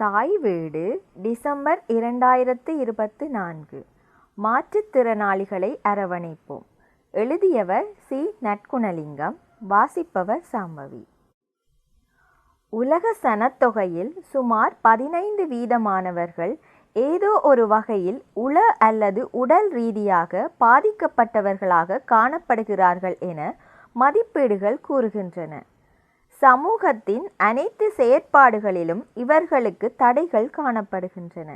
தாய் வீடு டிசம்பர் இரண்டாயிரத்து இருபத்து நான்கு. மாற்றுத்திறனாளிகளை அரவணைப்போம். எழுதியவர் சி. நற்குணலிங்கம் வாசிப்பவர் சாம்பவி. உலக சனத்தொகையில் சுமார் பதினைந்து வீதமானவர்கள் ஏதோ ஒரு வகையில் உள அல்லது உடல் ரீதியாக பாதிக்கப்பட்டவர்களாக காணப்படுகிறார்கள் என மதிப்பீடுகள் கூறுகின்றன. சமூகத்தின் அனைத்து செயற்பாடுகளிலும் இவர்களுக்கு தடைகள் காணப்படுகின்றன.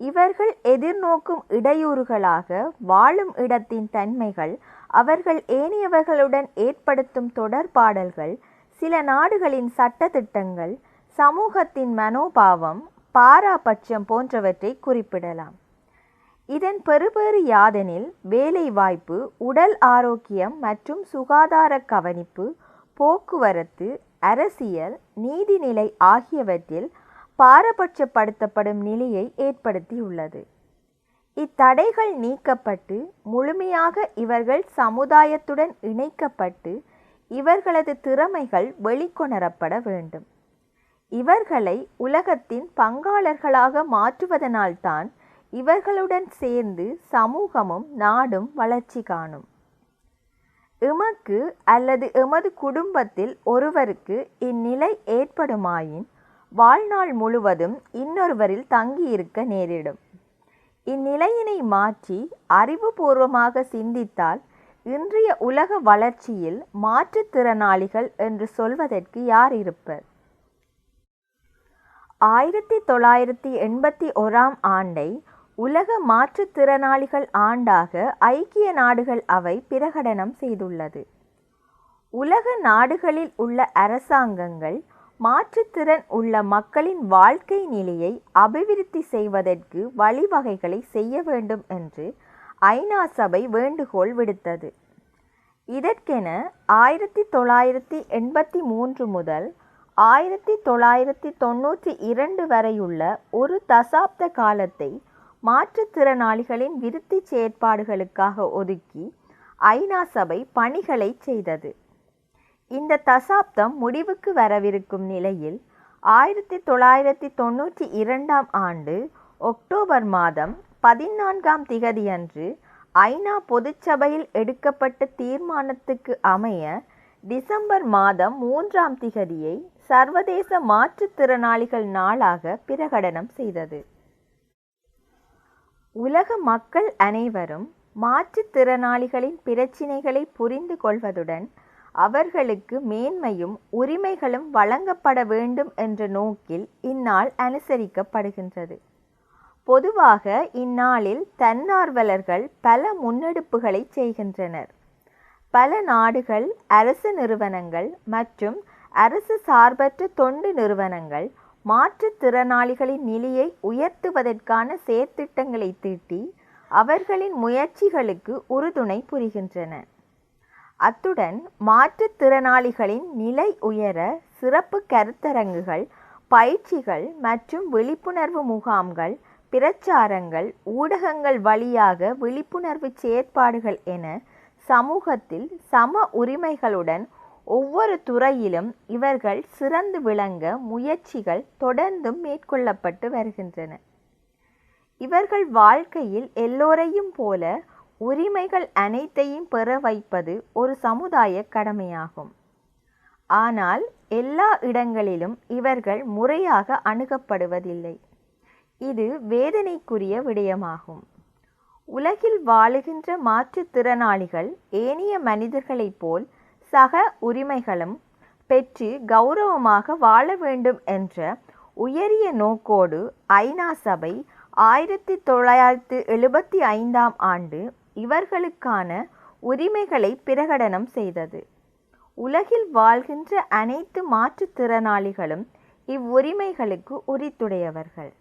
இவர்கள் எதிர்நோக்கும் இடையூறுகளாக வாழும் இடத்தின் தன்மைகள் அவர்கள் ஏனையவர்களுடன் ஏற்படுத்தும் தொடர்பாடல்கள் சில நாடுகளின் சட்டத்திட்டங்கள் சமூகத்தின் மனோபாவம் பாராபட்சம் போன்றவற்றை குறிப்பிடலாம். இதன் பெறுபேறு யாதெனில் வேலைவாய்ப்பு உடல் ஆரோக்கியம் மற்றும் சுகாதார கவனிப்பு போக்குவரத்து அரசியல் நீதிநிலை ஆகியவற்றில் பாரபட்சப்படுத்தப்படும் நிலையை ஏற்படுத்தியுள்ளது. இத்தடைகள் நீக்கப்பட்டு முழுமையாக இவர்கள் சமுதாயத்துடன் இணைக்கப்பட்டு இவர்களது திறமைகள் வெளிக்கொணரப்பட வேண்டும். இவர்களை உலகத்தின் பங்காளர்களாக மாற்றுவதனால்தான் இவர்களுடன் சேர்ந்து சமூகமும் நாடும் வளர்ச்சி காணும். எமக்கு அல்லது எமது குடும்பத்தில் ஒருவருக்கு இந்நிலை ஏற்படுமாயின் வாழ்நாள் முழுவதும் இன்னொருவரில் தங்கியிருக்க நேரிடும். இந்நிலையினை மாற்றி அறிவுபூர்வமாக சிந்தித்தால் இன்றைய உலக வளர்ச்சியில் மாற்றுத்திறனாளிகள் என்று சொல்வதற்கு யார் இருப்பர்? ஆயிரத்தி தொள்ளாயிரத்தி எண்பத்தி ஓராம் ஆண்டை உலக மாற்றுத்திறனாளிகள் ஆண்டாக ஐக்கிய நாடுகள் அவை பிரகடனம் செய்துள்ளது. உலக நாடுகளில் உள்ள அரசாங்கங்கள் மாற்றுத்திறன் உள்ள மக்களின் வாழ்க்கை நிலையை அபிவிருத்தி செய்வதற்கு வழிவகைகளை செய்ய வேண்டும் என்று ஐநா சபை வேண்டுகோள் விடுத்தது. இதற்கென ஆயிரத்தி தொள்ளாயிரத்தி எண்பத்தி மூன்று முதல் ஆயிரத்தி தொள்ளாயிரத்தி தொண்ணூற்றி இரண்டு வரையுள்ள ஒரு தசாப்த காலத்தை மாற்றுத்திறனாளிகளின் விருத்தி செயற்பாடுகளுக்காக ஒதுக்கி ஐநா சபை பணிகளை செய்தது. இந்த தசாப்தம் முடிவுக்கு வரவிருக்கும் நிலையில் ஆயிரத்தி தொள்ளாயிரத்தி தொண்ணூற்றி இரண்டாம் ஆண்டு ஒக்டோபர் மாதம் பதினான்காம் திகதியன்று ஐநா பொதுச்சபையில் எடுக்கப்பட்ட தீர்மானத்துக்கு அமைய டிசம்பர் மாதம் மூன்றாம் திகதியை சர்வதேச மாற்றுத்திறனாளிகள் நாளாக பிரகடனம் செய்தது. உலக மக்கள் அனைவரும் மாற்றுத்திறனாளிகளின் பிரச்சினைகளை புரிந்து கொள்வதுடன் அவர்களுக்கு மேன்மையும் உரிமைகளும் வழங்கப்பட வேண்டும் என்ற நோக்கில் இந்நாள் அனுசரிக்கப்படுகின்றது. பொதுவாக இந்நாளில் தன்னார்வலர்கள் பல முன்னெடுப்புகளை செய்கின்றனர். பல நாடுகள் அரசு நிறுவனங்கள் மற்றும் அரசு சார்பற்ற தொண்டு நிறுவனங்கள் மாற்றுத்திறனாளிகளின் நிலையை உயர்த்துவதற்கான செயற்திட்டங்களை தீட்டி அவர்களின் முயற்சிகளுக்கு உறுதுணை புரிகின்றன. அத்துடன் மாற்றுத்திறனாளிகளின் நிலை உயர சிறப்பு கருத்தரங்குகள் பயிற்சிகள் மற்றும் விழிப்புணர்வு முகாம்கள் பிரச்சாரங்கள் ஊடகங்கள் வழியாக விழிப்புணர்வு செயற்பாடுகள் என சமூகத்தில் சம உரிமைகளுடன் ஒவ்வொரு துறையிலும் இவர்கள் சிறந்து விளங்க முயற்சிகள் தொடர்ந்தும் மேற்கொள்ளப்பட்டு வருகின்றன. இவர்கள் வாழ்க்கையில் எல்லோரையும் போல உரிமைகள் அனைத்தையும் பெற வைப்பது ஒரு சமுதாய கடமையாகும். ஆனால் எல்லா இடங்களிலும் இவர்கள் முறையாக அணுகப்படுவதில்லை. இது வேதனைக்குரிய விடயமாகும். உலகில் வாழுகின்ற மாற்றுத்திறனாளிகள் ஏனைய மனிதர்களைப் போல் சக உரிமைகளும் பெற்று கௌரவமாக வாழ வேண்டும் என்ற உயரிய நோக்கோடு ஐநா சபை ஆயிரத்தி தொள்ளாயிரத்து எழுபத்தி ஐந்தாம் ஆண்டு இவர்களுக்கான உரிமைகளை பிரகடனம் செய்தது. உலகில் வாழ்கின்ற அனைத்து மாற்றுத்திறனாளிகளும் இவ்வுரிமைகளுக்கு உரித்துடையவர்கள்.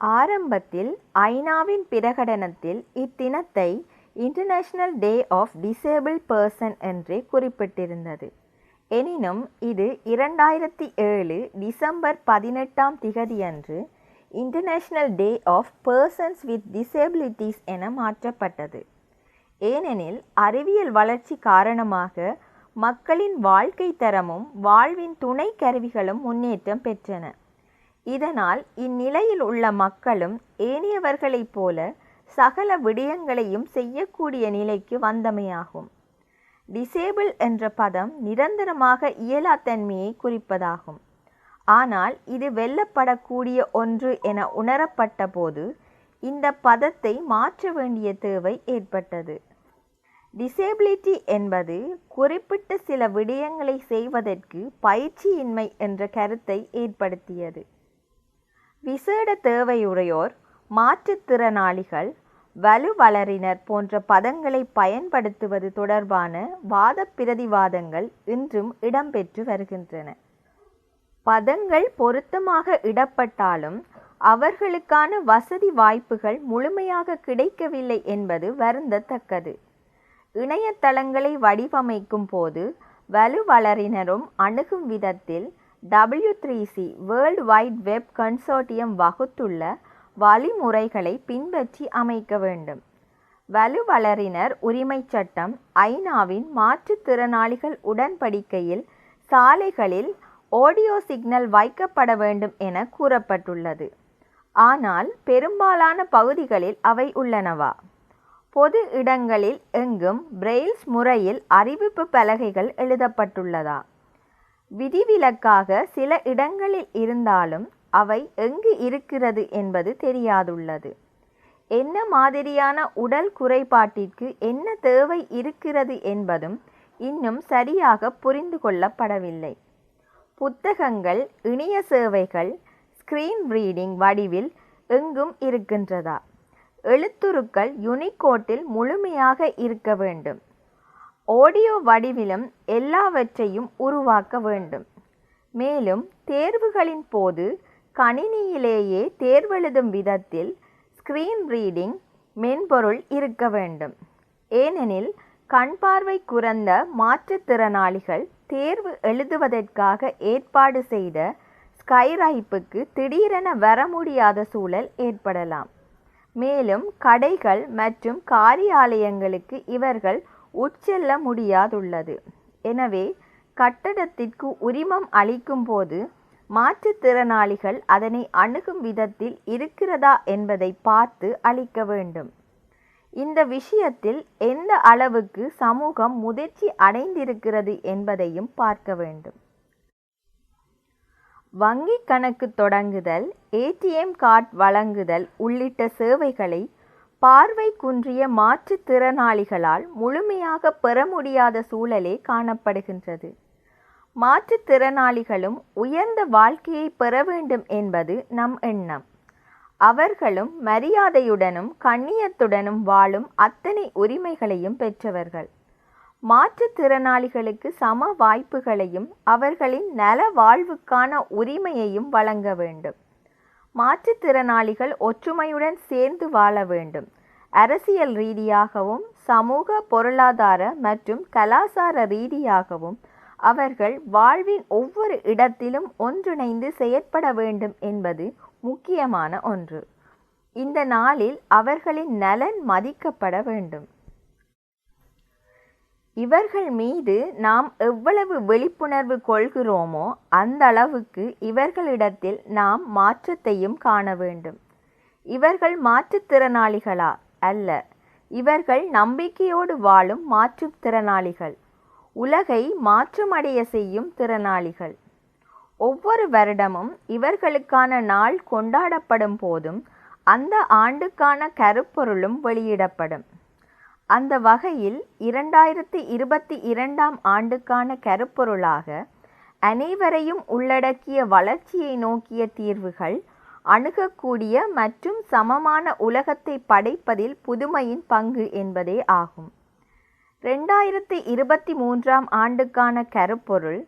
ஆரம்பத்தில் ஐநாவின் பிரகடனத்தில் இத்தினத்தை international day of disable person என்றே குறிப்பிட்டிருந்தது. எனினும் இது இரண்டாயிரத்தி ஏழு டிசம்பர் பதினெட்டாம் திகதியன்று international day of persons with disabilities என மாற்றப்பட்டது. ஏனெனில் அறிவியல் வளர்ச்சி காரணமாக மக்களின் வாழ்க்கை தரமும் வாழ்வின் துணை கருவிகளும் முன்னேற்றம் பெற்றன. இதனால் இந்நிலையில் உள்ள மக்களும் ஏனையவர்களைப் போல சகல விடயங்களையும் செய்யக்கூடிய நிலைக்கு வந்தமையாகும். டிசேபிள் என்ற பதம் நிரந்தரமாக இயலாத்தன்மையை குறிப்பதாகும். ஆனால் இது வெல்லப்படக்கூடிய ஒன்று என உணரப்பட்ட போது இந்த பதத்தை மாற்ற வேண்டிய தேவை ஏற்பட்டது. டிசேபிலிட்டி என்பது குறிப்பிட்ட சில விடயங்களை செய்வதற்கு பயிற்சியின்மை என்ற கருத்தை ஏற்படுத்தியது. விசேட தேவையுடையோர் மாற்றுத்திறனாளிகள் வலுவளரினர் போன்ற பதங்களை பயன்படுத்துவது தொடர்பான வாத பிரதிவாதங்கள் இன்றும் இடம்பெற்று வருகின்றன. பதங்கள் பொருத்தமாக இடப்பட்டாலும் அவர்களுக்கான வசதி வாய்ப்புகள் முழுமையாக கிடைக்கவில்லை என்பது வருந்தத்தக்கது. இணையதளங்களை வடிவமைக்கும் போது வலுவளரினரும் அணுகும் விதத்தில் W three C world wide web consortium வகுத்துள்ள வழிமுறைகளை பின்பற்றி அமைக்க வேண்டும். வலுவளரினர் உரிமைச் சட்டம் ஐநாவின் மாற்றுத்திறனாளிகள் உடன்படிக்கையில் சாலைகளில் ஆடியோ சிக்னல் வைக்கப்பட வேண்டும் என கூறப்பட்டுள்ளது. ஆனால் பெரும்பாலான பகுதிகளில் அவை உள்ளனவா? பொது இடங்களில் எங்கும் பிரெயில்ஸ் முறையில் அறிவிப்பு பலகைகள் எழுதப்பட்டுள்ளதா? விதிவிலக்காக சில இடங்களில் இருந்தாலும் அவை எங்கு இருக்கிறது என்பது தெரியாதுள்ளது. என்ன மாதிரியான உடல் குறைபாட்டிற்கு என்ன தேவை இருக்கிறது என்பதும் இன்னும் சரியாக புரிந்து கொள்ளப்படவில்லை. புத்தகங்கள் இணைய சேவைகள் ஸ்க்ரீன் ரீடிங் வடிவில் எங்கும் இருக்கின்றதா? எழுத்துருக்கள் யுனிகோட்டில் முழுமையாக இருக்க வேண்டும். ஆடியோ வடிவிலும் எல்லாவற்றையும் உருவாக்க வேண்டும். மேலும் தேர்வுகளின் போது கணினியிலேயே தேர்வெழுதும் விதத்தில் ஸ்க்ரீன் ரீடிங் மென்பொருள் இருக்க வேண்டும். ஏனெனில் கண்பார்வை குறைந்த மாற்றுத்திறனாளிகள் தேர்வு எழுதுவதற்காக ஏற்பாடு செய்த ஸ்கைரைப்புக்கு திடீரென வர முடியாத சூழல் ஏற்படலாம். மேலும் கடைகள் மற்றும் காரியாலயங்களுக்கு இவர்கள் உட்செல்ல முடியாதுள்ளது. எனவே கட்டடத்திற்கு உரிமம் அளிக்கும் போது மாற்றுத்திறனாளிகள் அதனை அணுகும் விதத்தில் இருக்கிறதா என்பதை பார்த்து அளிக்க வேண்டும். இந்த விஷயத்தில் எந்த அளவுக்கு சமூகம் முதிர்ச்சி அடைந்திருக்கிறது என்பதையும் பார்க்க வேண்டும். வங்கி கணக்கு தொடங்குதல் ஏடிஎம் கார்டு வழங்குதல் உள்ளிட்ட சேவைகளை பார்வை குன்றிய மாற்றுத்திறனாளிகளால் முழுமையாக பெற முடியாத சூழலே காணப்படுகின்றது. மாற்றுத்திறனாளிகளும் உயர்ந்த வாழ்க்கையை பெற வேண்டும் என்பது நம் எண்ணம். அவர்களும் மரியாதையுடனும் கண்ணியத்துடனும் வாழும் அத்தனை உரிமைகளையும் பெற்றவர்கள். மாற்றுத்திறனாளிகளுக்கு சம வாய்ப்புகளையும் அவர்களின் நல வாழ்வுக்கான உரிமையையும் வழங்க வேண்டும். மாற்றுத்திறனாளிகள் ஒற்றுமையுடன் சேர்ந்து வாழ வேண்டும். அரசியல் ரீதியாகவும் சமூக பொருளாதார மற்றும் கலாசார ரீதியாகவும் அவர்கள் வாழ்வின் ஒவ்வொரு இடத்திலும் ஒன்றிணைந்து செயற்பட வேண்டும் என்பது முக்கியமான ஒன்று. இந்த நாளில் அவர்களின் நலன் மதிக்கப்பட வேண்டும். இவர்கள் மீது நாம் எவ்வளவு விழிப்புணர்வு கொள்கிறோமோ அந்த அளவுக்கு இவர்களிடத்தில் நாம் மாற்றத்தையும் காண வேண்டும். இவர்கள் மாற்றுத்திறனாளிகளா? அல்ல. இவர்கள் நம்பிக்கையோடு வாழும் மாற்றுத்திறனாளிகள். உலகை மாற்றமடைய செய்யும் திறனாளிகள். ஒவ்வொரு வருடமும் இவர்களுக்கான நாள் கொண்டாடப்படும் போதும் அந்த ஆண்டுக்கான கருப்பொருளும் வெளியிடப்படும். அந்த வகையில் இரண்டாயிரத்தி இருபத்தி இரண்டாம் ஆண்டுக்கான கருப்பொருளாக அனைவரையும் உள்ளடக்கிய வளர்ச்சியை நோக்கிய தீர்வுகள் அணுகக்கூடிய மற்றும் சமமான உலகத்தை படைப்பதில் புதுமையின் பங்கு என்பதே ஆகும். ரெண்டாயிரத்தி இருபத்தி மூன்றாம் ஆண்டுக்கான கருப்பொருள்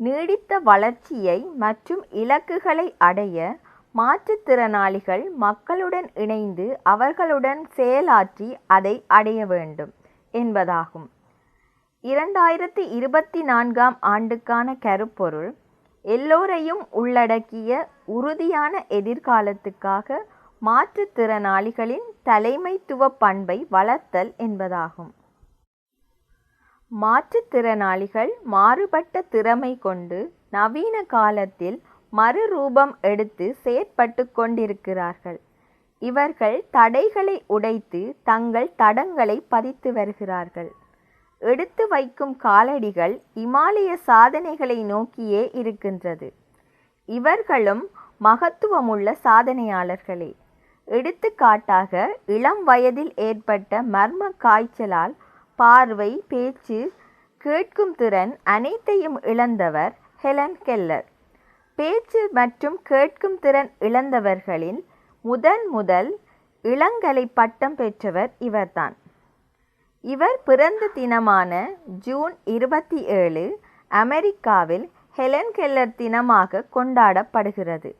நீடித்த வளர்ச்சியை மற்றும் இலக்குகளை அடைய மாற்றுத்திறனாளிகள் மக்களுடன் இணைந்து அவர்களுடன் செயலாற்றி அதை அடைய வேண்டும் என்பதாகும். இரண்டாயிரத்தி இருபத்தி நான்காம் ஆண்டுக்கான கருப்பொருள் எல்லோரையும் உள்ளடக்கிய உறுதியான எதிர்காலத்துக்காக மாற்றுத்திறனாளிகளின் தலைமைத்துவ பண்பை வளர்த்தல் என்பதாகும். மாற்றுத்திறனாளிகள் மாறுபட்ட திறமை கொண்டு நவீன காலத்தில் மறுரூபம் எடுத்து செயற்பட்டு கொண்டிருக்கிறார்கள். இவர்கள் தடைகளை உடைத்து தங்கள் தடங்களை பதித்து வருகிறார்கள். எடுத்து வைக்கும் காலடிகள் இமாலய சாதனைகளை நோக்கியே இருக்கின்றது. இவர்களும் மகத்துவமுள்ள சாதனையாளர்களே. எடுத்துக்காட்டாக இளம் வயதில் ஏற்பட்ட மர்ம காய்ச்சலால் பார்வை, பேச்சு, கேட்கும் திறன் அனைத்தையும் இழந்தவர் ஹெலன் கெல்லர். பேச்சு மற்றும் கேட்கும் திறன் இழந்தவர்களில் முதன் முதல் இளங்கலை பட்டம் பெற்றவர் இவர்தான். இவர் பிறந்த தினமான ஜூன் இருபத்தி ஏழு அமெரிக்காவில் ஹெலன் கெல்லர் தினமாக கொண்டாடப்படுகிறது.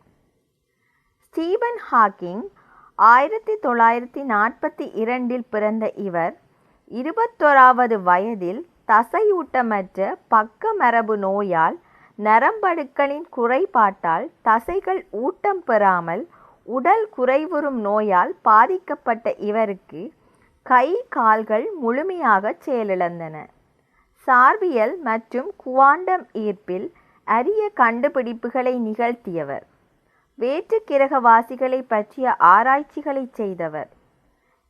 ஸ்டீபன் ஹாக்கிங் ஆயிரத்தி தொள்ளாயிரத்தி நாற்பத்தி இரண்டில் பிறந்த இவர் இருபத்தோராவது வயதில் தசையூட்டமற்ற பக்கமரபு நோயால் நரம்பணுக்களின் குறைபாட்டால் தசைகள் ஊட்டம் பெறாமல் உடல் குறைவுறும் நோயால் பாதிக்கப்பட்ட இவருக்கு கை கால்கள் முழுமையாகச் செயலிழந்தன. சார்பியல் மற்றும் குவாண்டம் ஈர்ப்பில் அரிய கண்டுபிடிப்புகளை நிகழ்த்தியவர். வேற்று கிரகவாசிகளைப் பற்றிய ஆராய்ச்சிகளைச் செய்தவர்.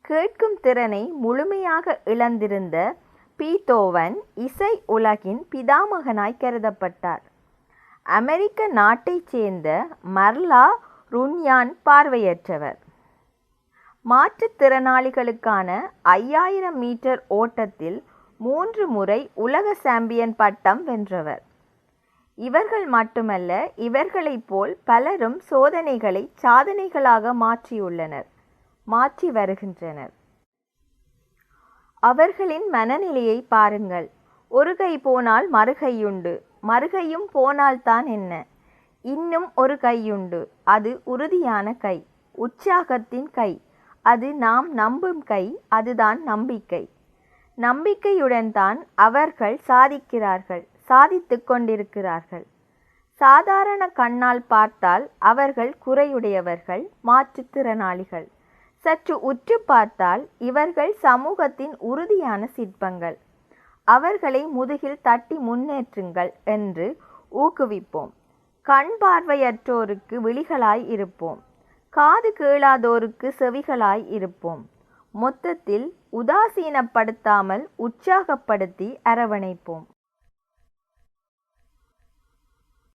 கேட்கும் திறனை முழுமையாக இழந்திருந்த பீத்தோவன் இசை உலகின் பிதாமகனாய் கருதப்பட்டார். அமெரிக்க நாட்டைச் சேர்ந்த மர்லா ருன்யான் பார்வையற்றவர். மாற்றுத்திறனாளிகளுக்கான ஐயாயிரம் மீட்டர் ஓட்டத்தில் மூன்று முறை உலக சாம்பியன் பட்டம் வென்றவர். இவர்கள் மட்டுமல்ல இவர்களைப் போல் பலரும் சோதனைகளை சாதனைகளாக மாற்றியுள்ளனர் மாற்றி வருகின்றனர். அவர்களின் மனநிலையை பாருங்கள். ஒரு கை போனால் மறுகையுண்டு. மறுகையும் போனால்தான் என்ன? இன்னும் ஒரு கையுண்டு. அது உறுதியான கை. உற்சாகத்தின் கை. அது நாம் நம்பும் கை. அதுதான் நம்பிக்கை. நம்பிக்கையுடன்தான் அவர்கள் சாதிக்கிறார்கள் சாதித்து கொண்டிருக்கிறார்கள். சாதாரண கண்ணால் பார்த்தால் அவர்கள் குறையுடையவர்கள் மாற்றுத்திறனாளிகள். சற்று உற்று பார்த்தால் இவர்கள் சமூகத்தின் உறுதியான சிற்பங்கள். அவர்களை முதுகில் தட்டி முன்னேற்றுங்கள் என்று ஊக்குவிப்போம். கண் பார்வையற்றோருக்கு விழிகளாய் இருப்போம். காது கேளாதோருக்கு செவிகளாய் இருப்போம். மொத்தத்தில் உதாசீனப்படுத்தாமல் உற்சாகப்படுத்தி அரவணைப்போம்.